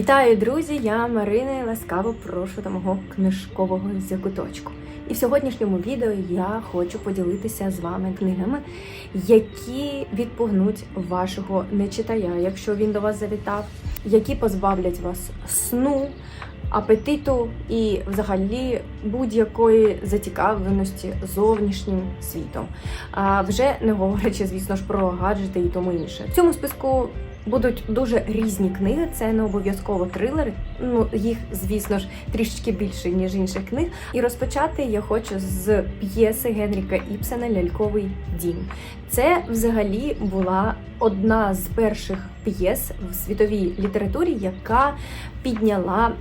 Вітаю, друзі! Я Марина і ласкаво прошу до мого книжкового закуточку. І в сьогоднішньому відео я хочу поділитися з вами книгами, які відпугнуть вашого нечитая, якщо він до вас завітав, які позбавлять вас сну, апетиту і взагалі будь-якої зацікавленості зовнішнім світом. А вже не говорячи, звісно ж, про гаджети і тому інше. В цьому списку Будуть дуже різні книги, це не обов'язково трилери. Ну їх, звісно ж, трішечки більше ніж інших книг. І розпочати я хочу з п'єси Генріка Іпсена Ляльковий дім. Це взагалі була одна з перших п'єс в світовій літературі, яка підняла.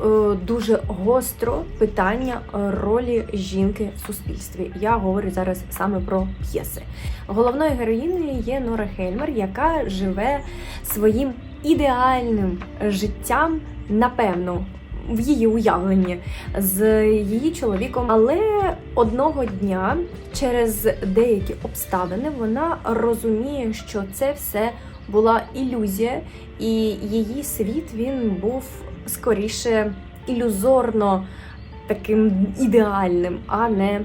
Е, Дуже гостро питання ролі жінки в суспільстві. Я говорю зараз саме про п'єси. Головною героїною є Нора Хельмер, яка живе своїм ідеальним життям, напевно, в її уявленні з її чоловіком. Але одного дня, через деякі обставини, вона розуміє, що це все була ілюзія, і її світ він був скоріше ілюзорно таким ідеальним, а не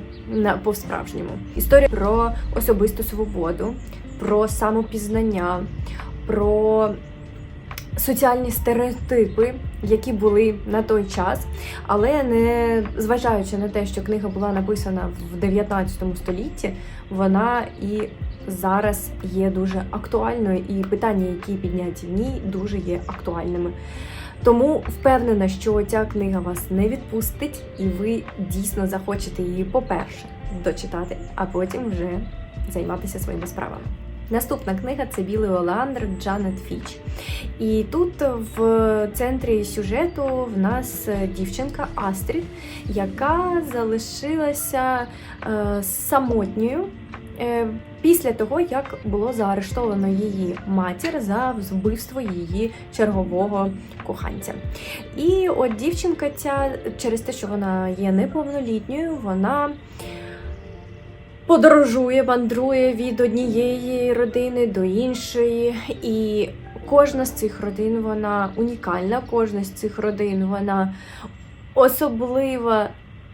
по-справжньому. Історія про особисту свободу, про самопізнання, про соціальні стереотипи, які були на той час, але не зважаючи на те, що книга була написана в 19 столітті, вона і зараз є дуже актуальною, і питання, які підняті в ній, дуже є актуальними. Тому впевнена, що ця книга вас не відпустить, і ви дійсно захочете її, по-перше, дочитати, а потім вже займатися своїми справами. Наступна книга це Білий Оландр Джанет Фіч. І тут в центрі сюжету в нас дівчинка Астрід, яка залишилася е, самотньою. Е, Після того, як було заарештовано її матір за вбивство її чергового коханця. І от дівчинка ця, через те, що вона є неповнолітньою, вона подорожує, мандрує від однієї родини до іншої. І кожна з цих родин вона унікальна, кожна з цих родин вона особлива.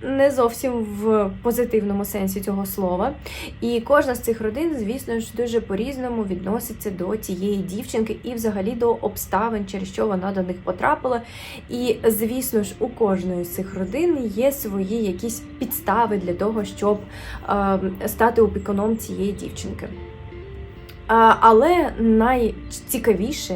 Не зовсім в позитивному сенсі цього слова. І кожна з цих родин, звісно ж, дуже по-різному відноситься до цієї дівчинки і взагалі до обставин, через що вона до них потрапила. І, звісно ж, у кожної з цих родин є свої якісь підстави для того, щоб е, стати опікуном цієї дівчинки. Але найцікавіше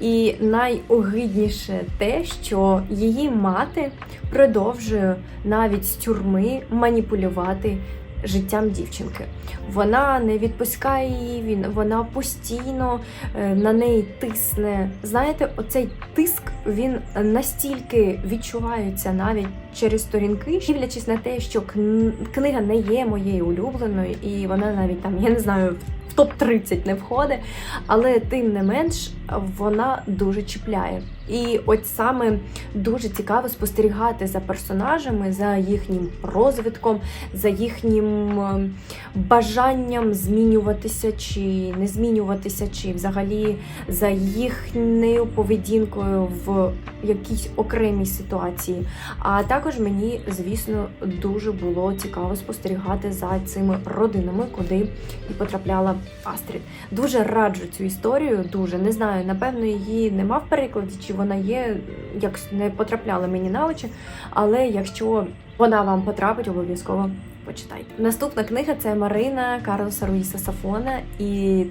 і найогидніше те, що її мати продовжує навіть з тюрми маніпулювати життям дівчинки. Вона не відпускає її, вона постійно е, на неї тисне. Знаєте, оцей тиск він настільки відчувається навіть через сторінки, дивлячись на те, що кн- книга не є моєю улюбленою, і вона навіть там, я не знаю, топ-30 не входить, але тим не менш вона дуже чіпляє. І от саме дуже цікаво спостерігати за персонажами, за їхнім розвитком, за їхнім е, бажанням змінюватися чи не змінюватися, чи взагалі за їхньою поведінкою в якійсь окремій ситуації. А також мені, звісно, дуже було цікаво спостерігати за цими родинами, куди і потрапляла Астрід. Дуже раджу цю історію. Дуже не знаю, напевно, її нема в перекладі, чи вона є, як не потрапляла мені на очі. Але якщо вона вам потрапить, обов'язково почитайте. Наступна книга це Марина Карлоса Руїса Сафона і.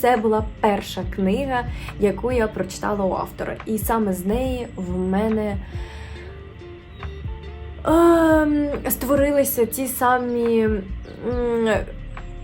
Це була перша книга, яку я прочитала у автора. І саме з неї в мене ем, створилися ті самі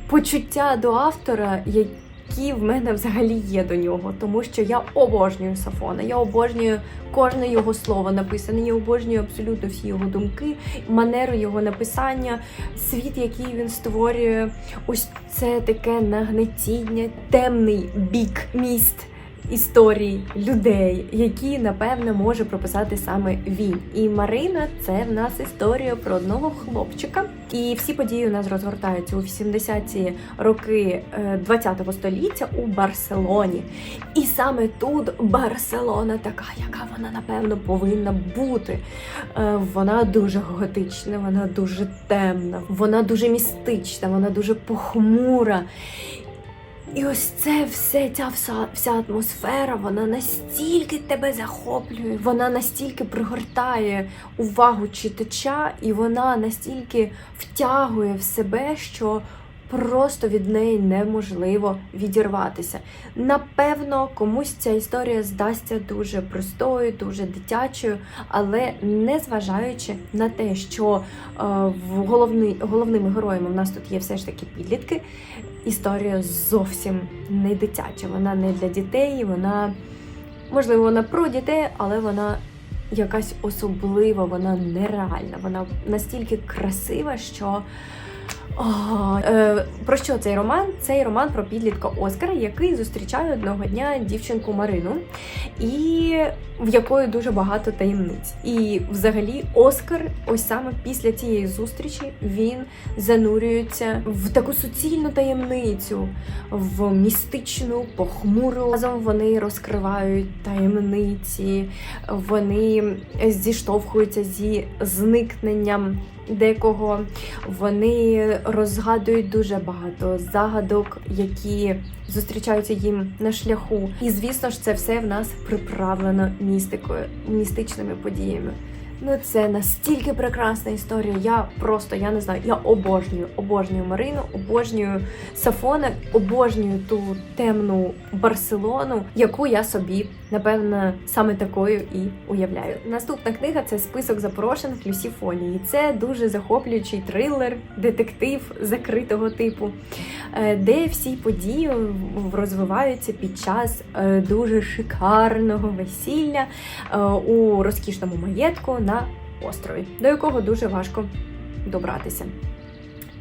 почуття до автора, які в мене взагалі є до нього. Тому що я обожнюю Сафона, я обожнюю кожне його слово написане, я обожнюю абсолютно всі його думки, манеру його написання, світ, який він створює. Ось це таке нагнетіння, темний бік міст. Історій людей, які напевно може прописати саме він. І Марина це в нас історія про одного хлопчика. І всі події у нас розгортаються у 80-ті роки е, 20-го століття у Барселоні. І саме тут Барселона така, яка вона напевно повинна бути. Е, Вона дуже готична, вона дуже темна, вона дуже містична, вона дуже похмура. І ось це все, ця вся, вся атмосфера, вона настільки тебе захоплює, вона настільки пригортає увагу читача, і вона настільки втягує в себе, що просто від неї неможливо відірватися. Напевно, комусь ця історія здасться дуже простою, дуже дитячою, але незважаючи на те, що е, в головний, головними героями в нас тут є все ж таки підлітки, історія зовсім не дитяча. Вона не для дітей, вона можливо вона про дітей, але вона якась особлива, вона нереальна. Вона настільки красива, що. О, е, про що цей роман? Цей роман про підлітка Оскара, який зустрічає одного дня дівчинку Марину, і в якої дуже багато таємниць. І взагалі Оскар, ось саме після цієї зустрічі, він занурюється в таку суцільну таємницю, в містичну, похмуру. Разом вони розкривають таємниці, вони зіштовхуються зі зникненням декого. Вони розгадують дуже багато загадок, які зустрічаються їм на шляху. І звісно ж, це все в нас приправлено містикою, містичними подіями. Ну, це настільки прекрасна історія. Я просто я не знаю, я обожнюю, обожнюю Марину, обожнюю Сафона, обожнюю ту темну Барселону, яку я собі напевно саме такою і уявляю. Наступна книга це список запрошених Люсі Фолії. Це дуже захоплюючий трилер, детектив закритого типу, е, де всі події розвиваються під час е, дуже шикарного весілля е, у розкішному маєтку на острові, до якого дуже важко добратися.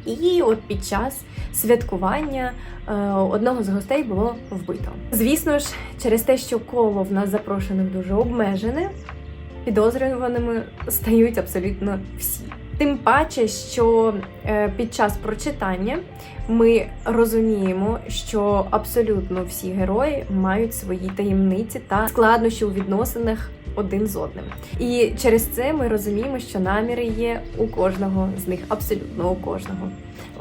І от під час святкування е, одного з гостей було вбито. Звісно ж, через те, що коло в нас запрошених дуже обмежене, підозрюваними стають абсолютно всі. Тим паче, що е, під час прочитання ми розуміємо, що абсолютно всі герої мають свої таємниці та складнощі у відносинах один з одним. І через це ми розуміємо, що наміри є у кожного з них, абсолютно у кожного.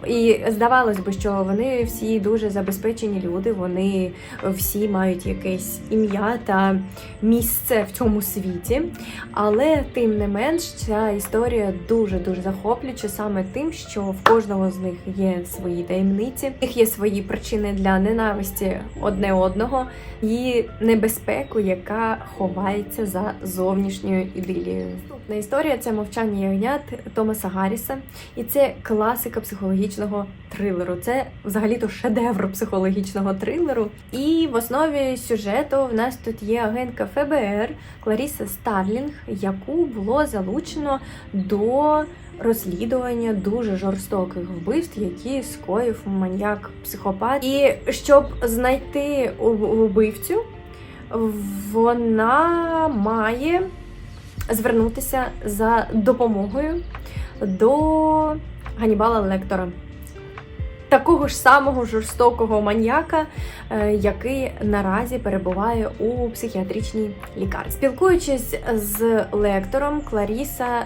І здавалось би, що вони всі дуже забезпечені люди, вони всі мають якесь ім'я та місце в цьому світі. Але тим не менш, ця історія дуже дуже захоплююча саме тим, що в кожного з них є свої таємниці, в них є свої причини для ненависті одне одного і небезпеку, яка ховається за зовнішньою ідилією. Наступна історія це мовчання ягнят Томаса Гарріса, і це класика психологічного трилеру. Це взагалі-то шедевр психологічного трилеру. І в основі сюжету в нас тут є агентка ФБР Кларіса Старлінг, яку було залучено до розслідування дуже жорстоких вбивств, які скоїв маньяк психопат. І щоб знайти вбивцю, вона має звернутися за допомогою до Ганібала Лектора. Такого ж самого жорстокого маньяка, е, який наразі перебуває у психіатричній лікарні. Спілкуючись з лектором, Кларіса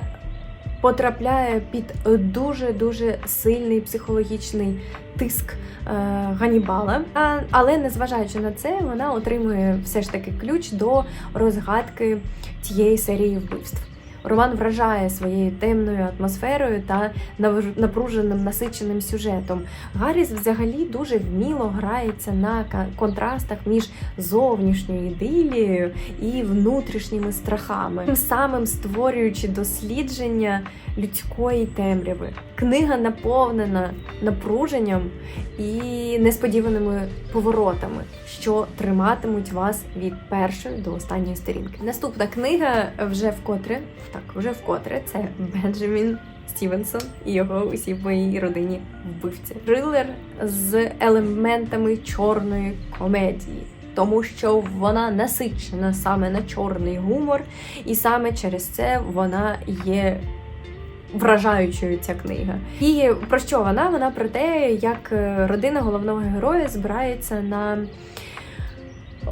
потрапляє під дуже дуже сильний психологічний тиск е, Ганібала. Але незважаючи на це, вона отримує все ж таки ключ до розгадки тієї серії вбивств. Роман вражає своєю темною атмосферою та напруженим насиченим сюжетом. Гарріс взагалі дуже вміло грається на контрастах між зовнішньою ідилією і внутрішніми страхами, тим самим створюючи дослідження людської темряви. Книга наповнена напруженням і несподіваними поворотами, що триматимуть вас від першої до останньої сторінки. Наступна книга вже вкотре так, вже вкотре це Бенджамін Стівенсон і його усі в моїй родині вбивці. Трилер з елементами чорної комедії. тому що вона насичена саме на чорний гумор, і саме через це вона є. Вражаючою ця книга. І про що вона? Вона про те, як е, родина головного героя збирається на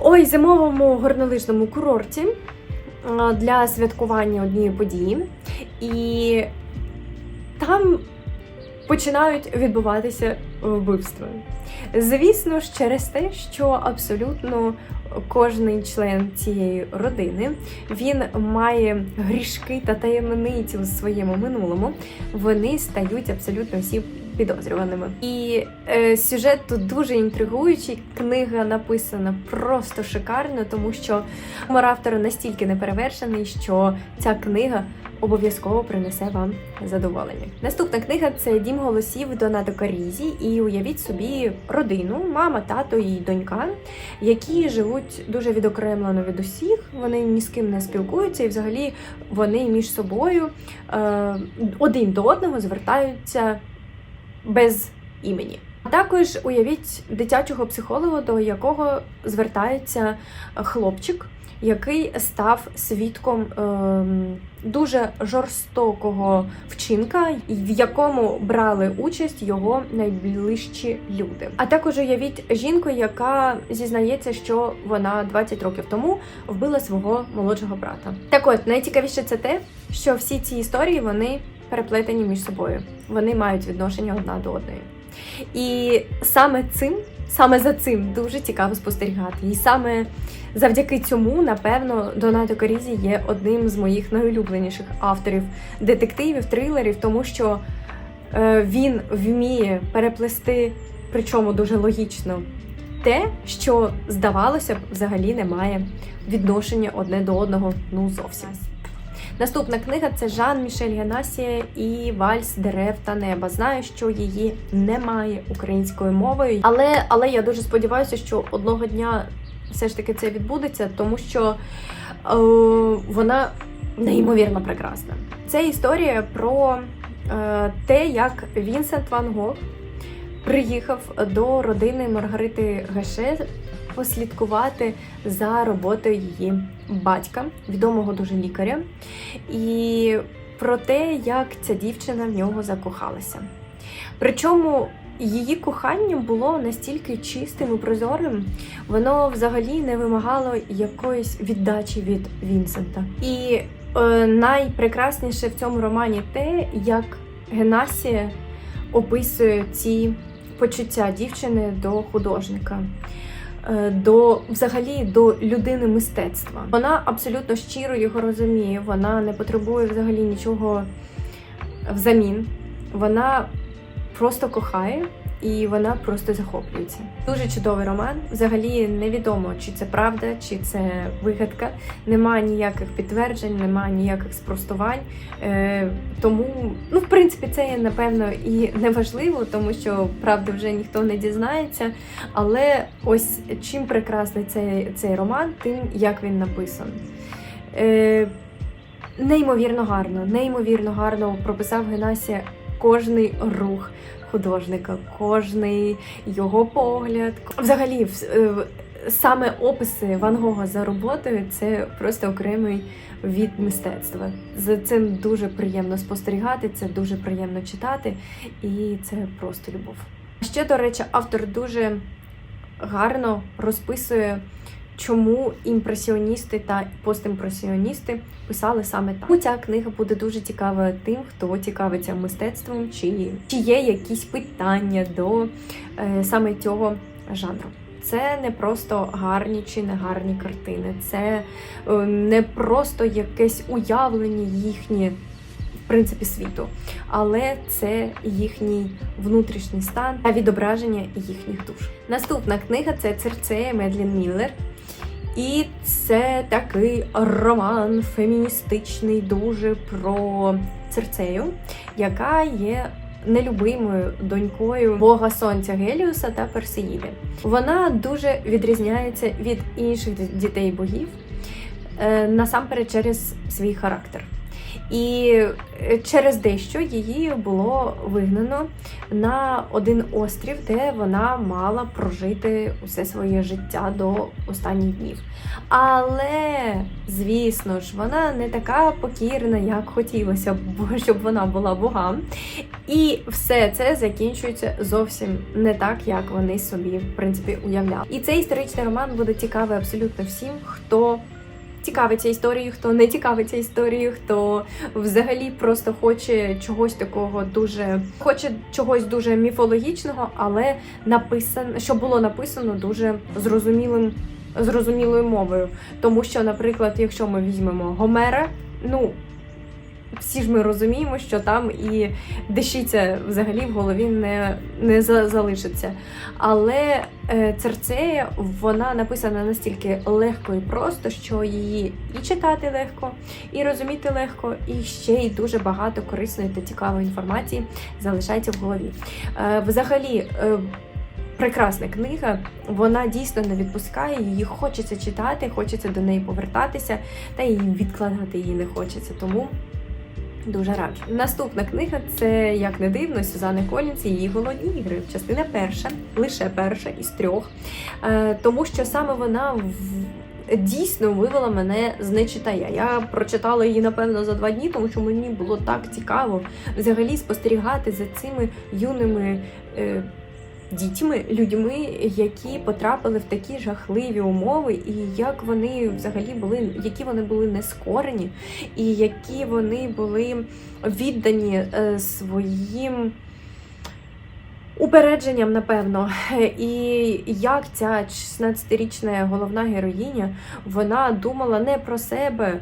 ой, зимовому горнолижному курорті для святкування однієї події. І там починають відбуватися вбивства. Звісно ж, через те, що абсолютно кожний член цієї родини він має грішки та таємниці у своєму минулому, вони стають абсолютно всі підозрюваними. І е, сюжет тут дуже інтригуючий. Книга написана просто шикарно, тому що humor автора настільки неперевершений, що ця книга обов'язково принесе вам задоволення. Наступна книга це Дім голосів Донато Карізі. І уявіть собі родину, мама, тато і донька, які живуть дуже відокремлено від усіх. Вони ні з ким не спілкуються, і взагалі вони між собою е, один до одного звертаються без імені. Також уявіть дитячого психолога, до якого звертається хлопчик, який став свідком ем, дуже жорстокого вчинка, в якому брали участь його найближчі люди. А також уявіть жінку, яка зізнається, що вона 20 років тому вбила свого молодшого брата. Так от найцікавіше це те, що всі ці історії вони переплетені між собою. Вони мають відношення одна до одної. І саме цим, саме за цим дуже цікаво спостерігати. І саме завдяки цьому, напевно, Донато Карізі є одним з моїх найулюбленіших авторів детективів, трилерів, тому що е, він вміє переплести, причому дуже логічно, те, що здавалося б, взагалі не має відношення одне до одного, ну зовсім. Наступна книга це Жан Мішель Ганасія і Вальс дерев та неба. Знаю, що її немає українською мовою, але але я дуже сподіваюся, що одного дня все ж таки це відбудеться, тому що е, вона неймовірно прекрасна. Це історія про е, те, як Вінсент Ван Гог приїхав до родини Маргарити Гаше послідкувати за роботою її батька, відомого дуже лікаря, і про те, як ця дівчина в нього закохалася. Причому її кохання було настільки чистим і прозорим, воно взагалі не вимагало якоїсь віддачі від Вінсента. І е, найпрекрасніше в цьому романі те, як Генасія описує ці почуття дівчини до художника. Е, До взагалі до людини мистецтва вона абсолютно щиро його розуміє. Вона не потребує взагалі нічого взамін. Вона просто кохає і вона просто захоплюється. Дуже чудовий роман. Взагалі невідомо, чи це правда, чи це вигадка. Немає ніяких підтверджень, немає ніяких спростувань. Е, тому, ну, в принципі, це є напевно і неважливо, тому що правда вже ніхто не дізнається. Але ось чим прекрасний цей, цей роман, тим як він написаний. Е, Неймовірно гарно, неймовірно гарно прописав Генасія кожний рух художника, кожний його погляд. Взагалі, е, саме описи Ван Гога за роботою це просто окремий від мистецтва. За цим дуже приємно спостерігати, це дуже приємно читати, і це просто любов. Ще, до речі, автор дуже гарно розписує. Чому імпресіоністи та постімпресіоністи писали саме так? Ця книга буде дуже цікава тим, хто цікавиться мистецтвом, чи, чи є якісь питання до е, саме цього жанру. Це не просто гарні чи не гарні картини, це е, не просто якесь уявлення їхнє. В принципі, світу, але це їхній внутрішній стан та відображення їхніх душ. Наступна книга це Церцея Медлін Міллер. І це такий роман феміністичний, дуже про Церцею, яка є нелюбимою донькою бога сонця Геліуса та Персеїди. Вона дуже відрізняється від інших дітей богів е, насамперед через свій характер. І е, через дещо її було вигнано на один острів, де вона мала прожити усе своє життя до останніх днів. Але, звісно ж, вона не така покірна, як хотілося б, щоб вона була богам. І все це закінчується зовсім не так, як вони собі в принципі уявляли. І цей історичний роман буде цікавий абсолютно всім, хто цікавиться історією, хто не цікавиться історією, хто взагалі просто хоче чогось такого дуже хоче чогось дуже міфологічного, але написано, що було написано дуже зрозумілим. Зрозумілою мовою, тому що, наприклад, якщо ми візьмемо Гомера, ну всі ж ми розуміємо, що там і дещиця взагалі в голові не, не залишиться. Але е, Церцея вона написана настільки легко і просто, що її і читати легко, і розуміти легко, і ще й дуже багато корисної та цікавої інформації залишається в голові. Е, взагалі. Е, Прекрасна книга, вона дійсно не відпускає, її хочеться читати, хочеться до неї повертатися, та і відкладати її не хочеться. Тому Дуже раджу. Наступна книга це як не дивно Сюзани Колінс і її голодні ігри. Частина перша, лише перша із трьох, Е, тому що саме вона дійсно вивела мене з нечитання. Я прочитала її напевно за два дні, тому що мені було так цікаво взагалі спостерігати за цими юними. Дітьми, людьми, які потрапили в такі жахливі умови, і як вони взагалі були, які вони були нескорені, і які вони були віддані е, своїм упередженням, напевно. І як ця 16-річна головна героїня вона думала не про себе.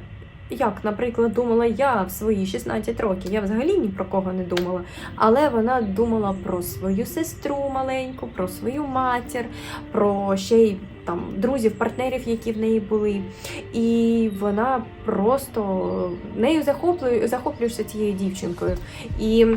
Як, наприклад, думала я в свої 16 років, я взагалі ні про кого не думала. Але вона думала про свою сестру маленьку, про свою матір, про ще й там друзів, партнерів, які в неї були. І вона просто нею захоплює, захоплюєшся цією дівчинкою. І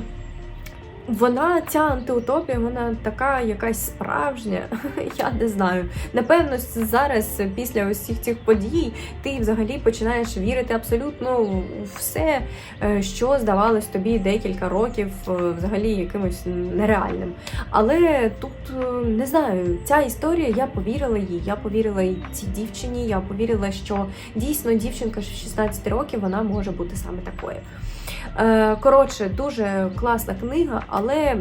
вона, ця антиутопія, вона така якась справжня. Я не знаю. Напевно, зараз, після усіх цих подій, ти взагалі починаєш вірити абсолютно у все, е, що здавалось тобі декілька років е, взагалі якимось нереальним. Але тут е, не знаю, ця історія, я повірила їй. Я повірила і цій дівчині. Я повірила, що дійсно дівчинка 16 років вона може бути саме такою. Е, Коротше, дуже класна книга, але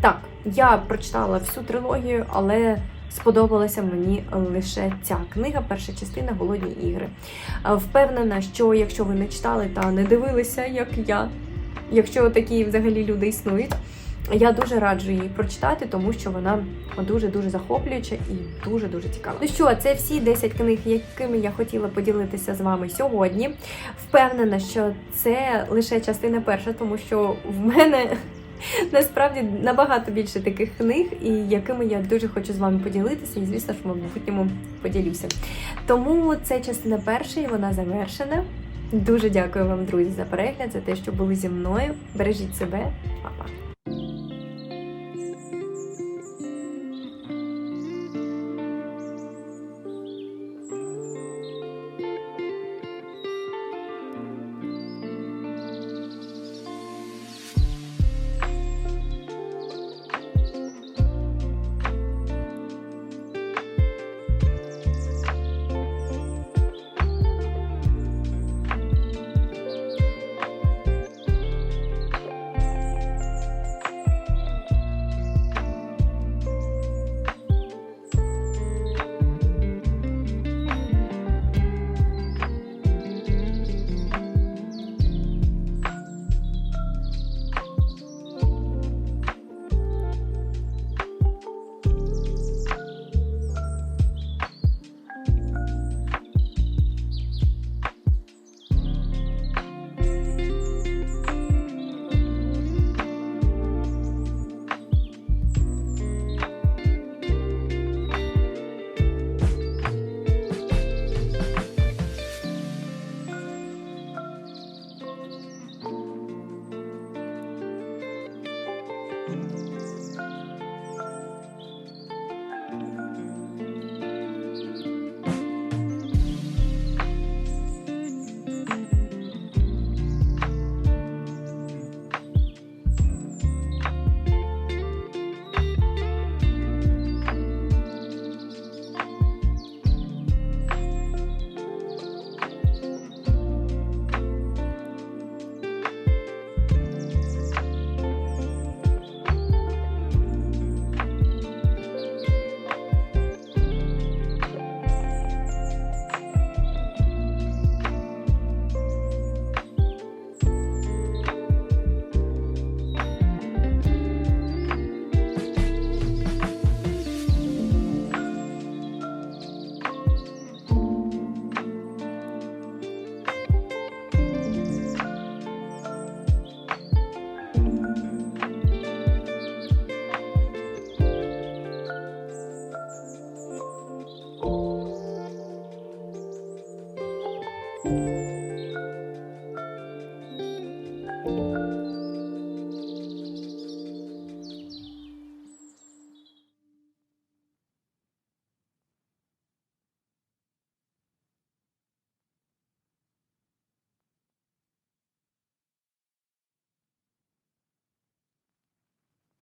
так, я прочитала всю трилогію, але сподобалася мені лише ця книга, перша частина Голодні ігри. Е, Впевнена, що якщо ви не читали та не дивилися, як я, якщо такі взагалі люди існують. Я дуже раджу її прочитати, тому що вона дуже-дуже захоплююча і дуже-дуже цікава. Ну що, це всі 10 книг, якими я хотіла поділитися з вами сьогодні. Впевнена, що це лише частина перша, тому що в мене насправді набагато більше таких книг, і якими я дуже хочу з вами поділитися, і звісно ж, в майбутньому поділюся. Тому це частина перша, і вона завершена. Дуже дякую вам, друзі, за перегляд, за те, що були зі мною. Бережіть себе, Па-па! thank you